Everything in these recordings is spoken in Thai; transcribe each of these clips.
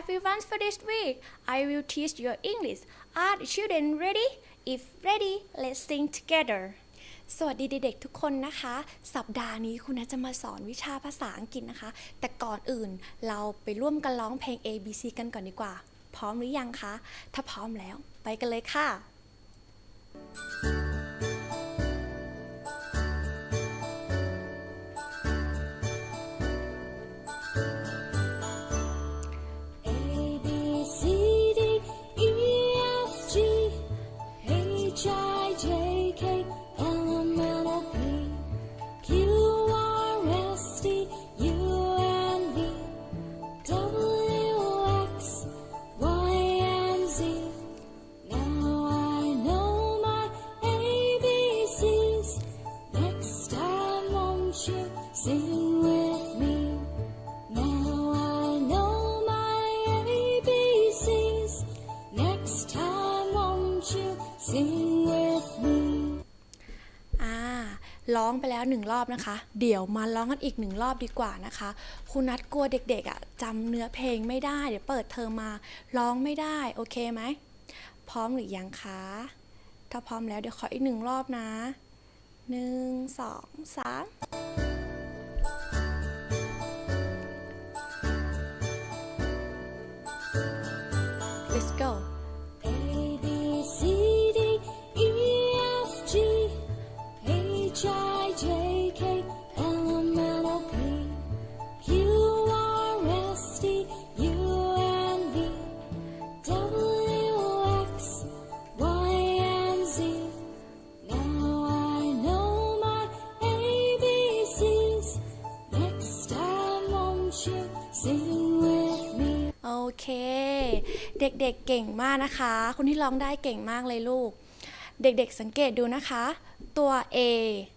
everyone for this week. I will teach your English. Are the children ready? If ready, let's sing together. สวัสดีเด็กๆทุกคนนะคะ สัปดาห์นี้คุณนจะมาสอนวิชาภาษาอังกฤษนะคะ แต่ก่อนอื่นเราไปร่วมกันร้องเพลง A B C กันก่อนดีกว่า พร้อมหรือยังคะ ถ้าพร้อมแล้ว ไปกันเลยค่ะ cake and the and Z. Now I know my ABCs. Next time, won't you sing? ร้องไปแล้วหนึ่งรอบนะคะ เดี๋ยวมาร้องกันอีกหนึ่งรอบดีกว่านะคะ คุณนัดกลัวเด็กๆอะจำเนื้อเพลงไม่ได้ เดี๋ยวเปิดเทอมมาร้องไม่ได้โอเคไหม พร้อมหรือยังคะ ถ้าพร้อมแล้วเดี๋ยวขออีกหนึ่งรอบนะหนึ่งสองสาม เด็กๆเก่งมากนะคะ คนที่ร้องได้เก่งมากเลยลูก เด็กๆสังเกตดูนะคะ ตัว A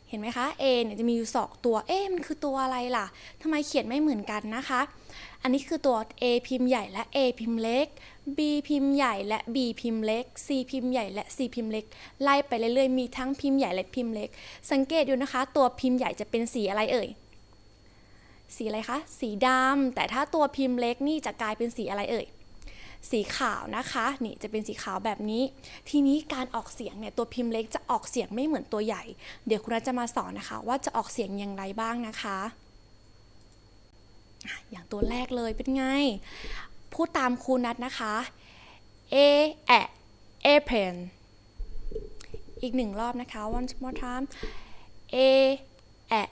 เห็นไหมคะ A เนี่ยจะมีอยู่สองตัว เอ๊ะมันคือตัวอะไรล่ะทำไมเขียนไม่เหมือนกันนะคะ อันนี้คือตัว A พิมพ์ใหญ่และ A พิมพ์เล็ก B พิมพ์ใหญ่และ B พิมพ์เล็ก C พิมพ์ใหญ่และ C พิมพ์เล็ก ไล่ไปเรื่อยๆ มีทั้งพิมพ์ใหญ่และพิมพ์เล็ก สังเกตดูนะคะ ตัวพิมพ์ใหญ่จะเป็นสีอะไรเอ่ย สีอะไรคะ สีดำแต่ถ้าตัวพิมพ์เล็กนี่จะกลายเป็นสีอะไรเอ่ย สีขาวนะคะนี่จะเป็นสีขาวแบบนี้ ทีนี้การออกเสียงเนี่ยตัวพิมพ์เล็กจะออกเสียงไม่เหมือนตัวใหญ่ เดี๋ยวคุณนัทจะมาสอนนะคะ ว่าจะออกเสียงอย่างไรบ้างนะคะ อย่างตัวแรกเลยเป็นไง พูดตามครูนัทนะคะ a a airplane อีกหนึ่งรอบนะคะ one more time a a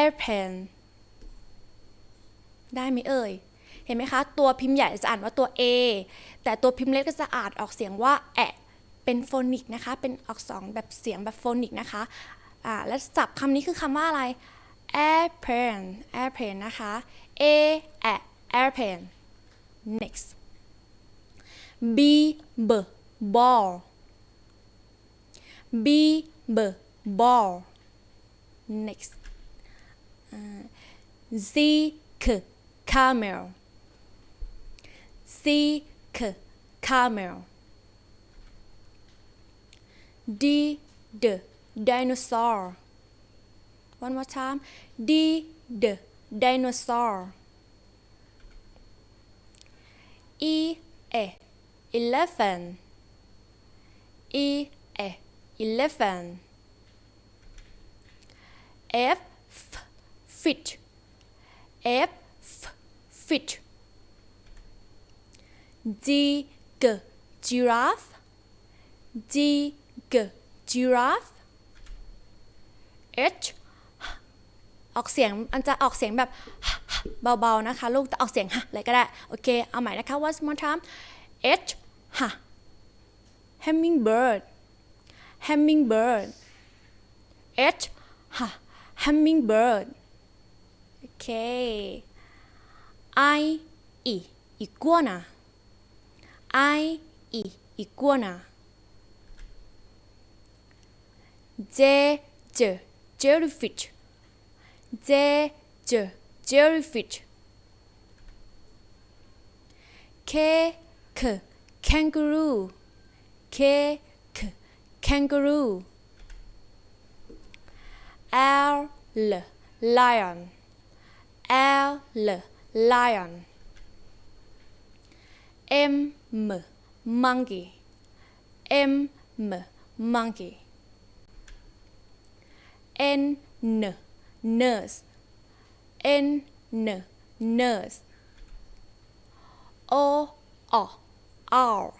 airplane ได้ไหมเอ่ย เห็นไหมคะ ตัวพิมพ์ใหญ่จะอ่านว่าตัว A แต่ตัวพิมพ์เล็กก็จะอ่านออกเสียงว่าแอะเป็นโฟนิกนะคะ เป็นออกสองแบบเสียงแบบโฟนิกนะคะอ่าและศัพท์คำนี้คือคำว่าอะไร airplane airplane นะคะ A a airplane next B b ball B b ball next Z k camel C k camel D d dinosaur one more time D d dinosaur E a elephant E elephant F f fish F f fish G g giraffe G g giraffe H ออกเสียงมันจะออกเสียงแบบเบาๆนะคะ ลูกแต่ออกเสียงฮะอะไรก็ได้ โอเค เอาใหม่นะคะ one more time H ฮะ hummingbird hummingbird H ฮะ hummingbird โอเค I E iguana I E iguana J J jellyfish J J jellyfish K K kangaroo. K K kangaroo. L L lion. L L lion. M M. Monkey. M. M. Monkey. N. N. Nurse. N. N. Nurse. O. O. R.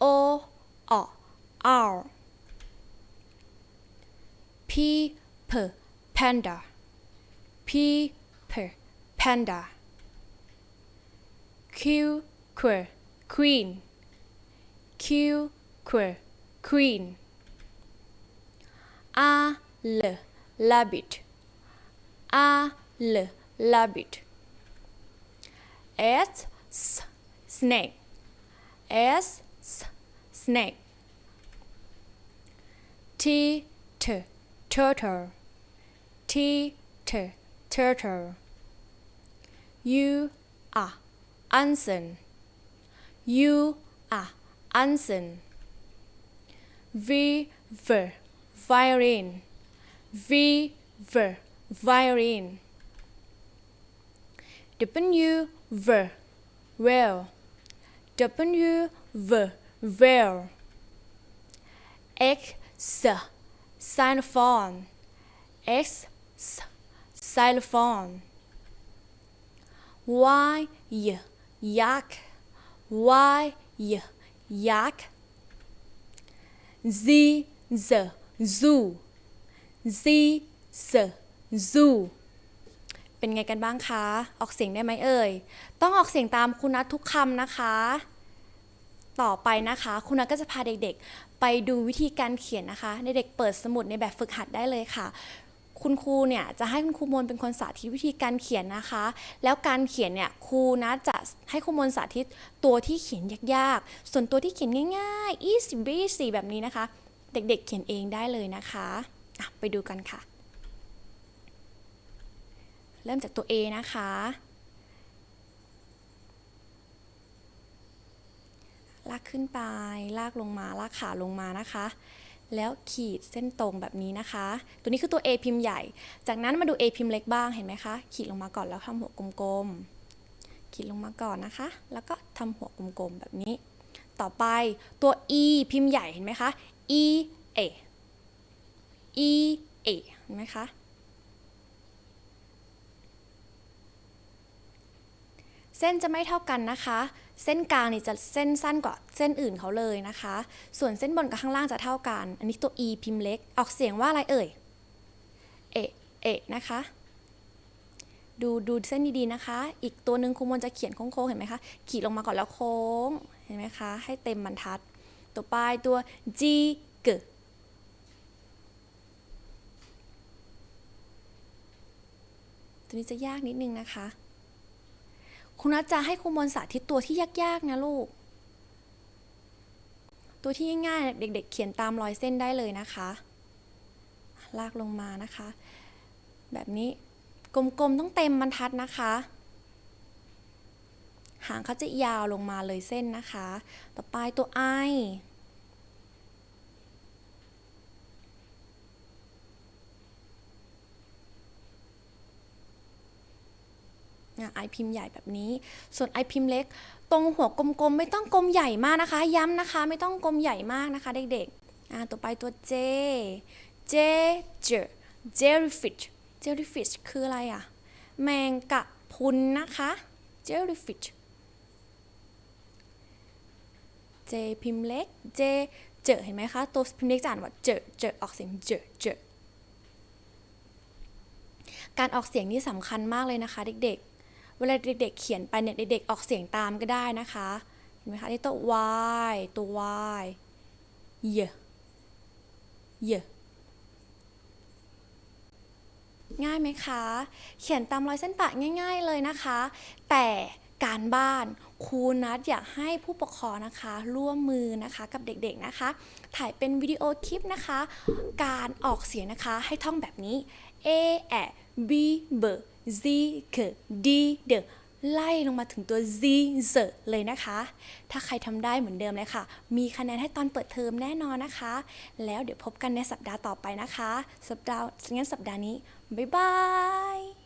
O. O. R. P. P. Panda. P. P. Panda. Q. Q queen. Q Q queen. R L rabbit. R L rabbit. S S snake. S S snake. T T turtle. T T turtle. U R Anson U R Anson. V V violin V V violin W V well. W V well. X S xylophone. X S xylophone. Y Y yak Y Y yak Z Z zoo Z Z zoo เป็นไงกันบ้างคะ ออกเสียงได้ไหมเอ่ย ต้องออกเสียงตามคุณนัททุกคำนะคะ ต่อไปนะคะ คุณนัทก็จะพาเด็กๆ ไปดูวิธีการเขียนนะคะ เด็กๆเปิดสมุดในแบบฝึกหัดได้เลยค่ะ คุณครูเนี่ยจะให้คุณครูมนเป็นคนสาธิตวิธีการเขียนนะคะ แล้วการเขียนเนี่ยครูนะจะให้ครูมนสาธิตตัวที่เขียนยากๆ ส่วนตัวที่เขียนง่ายๆ easy breezy แบบนี้นะคะ เด็กๆเขียนเองได้เลยนะคะะไปดูกันค่ะ เริ่มจากตัว A นะคะ ลากขึ้นไป ลากลงมา ลากขาลงมานะคะ แล้วขีดเส้นตรงแบบนี้นะคะ ตัวนี้คือตัว A พิมพ์ใหญ่ จากนั้นมาดู A พิมพ์เล็กบ้างเห็นไหมคะ ขีดลงมาก่อนแล้วทำหัวกลมๆ ขีดลงมาก่อนนะคะ แล้วก็ทำหัวกลมๆแบบนี้ ต่อไปตัว E พิมพ์ใหญ่เห็นไหมคะ E A E A เห็นไหมคะเส้นจะไม่เท่ากันนะคะ เส้นกลางนี่จะเส้นสั้นกว่าเส้นอื่นเขาเลยนะคะ ส่วนเส้นบนกับข้างล่างจะเท่ากัน อันนี้ตัว e พิมพ์เล็ก ออกเสียงว่าอะไรเอ่ย เอะเอะนะคะ ดูดูเส้นดีๆนะคะ อีกตัวหนึ่งครูมนจะเขียนโค้งๆ เห็นไหมคะ ขีดลงมาก่อนแล้วโค้ง เห็นไหมคะ ให้เต็มบรรทัด ต่อไปตัว g กตัวนี้จะยากนิดนึงนะคะ คุณนัทจะให้ครูมนสาธิตตัวที่ยากๆนะลูก ตัวที่ง่ายๆเด็ก ๆ เขียนตามรอยเส้นได้เลยนะคะ ลากลงมานะคะ แบบนี้กลมๆต้องเต็มบรรทัดนะคะ หางเขาจะยาวลงมาเลยเส้นนะคะ ต่อไปตัว I ไอพิมพ์ใหญ่แบบนี้ ส่วนไอพิมพ์เล็ก ตรงหัวกลมๆ ไม่ต้องกลมใหญ่มากนะคะ ย้ำนะคะ ไม่ต้องกลมใหญ่มากนะคะเด็กๆอ่าต่อไปตัว J J J jellyfish jellyfish คืออะไรอะแมงกะพรุนนะคะ jellyfish J พิมพ์เล็ก J เจอเห็นไหมคะ ตัวพิมพ์เล็กจะอ่านว่าเจอเจอออกเสียงเจอเจอการออกเสียงนี่สำคัญมากเลยนะคะเด็กๆ วลาเด็กๆเขียนไปเนี่ยเด็กๆออกเสียงตามก็ได้นะคะเห็นไหมคะที่ตัว y ตัว y เยเยง่ายไหมคะ เขียนตามรอยเส้นปะง่าย ๆเลยนะคะ แต่การบ้านครูนัดอยากให้ผู้ปกครองนะคะ ร่วมมือนะคะกับเด็กๆนะคะ ถ่ายเป็นวิดีโอคลิปนะคะ การออกเสียงนะคะให้ท่องแบบนี้ A แอ B เบ Z เค D เดไล่ลงมาถึงตัว Z เเลยนะคะ ถ้าใครทำได้เหมือนเดิมเลยค่ะ มีคะแนนให้ตอนเปิดเทอมแน่นอนนะคะ แล้วเดี๋ยวพบกันในสัปดาห์ต่อไปนะคะ สัปดาห์งั้นสัปดาห์นี้ บ๊ายบาย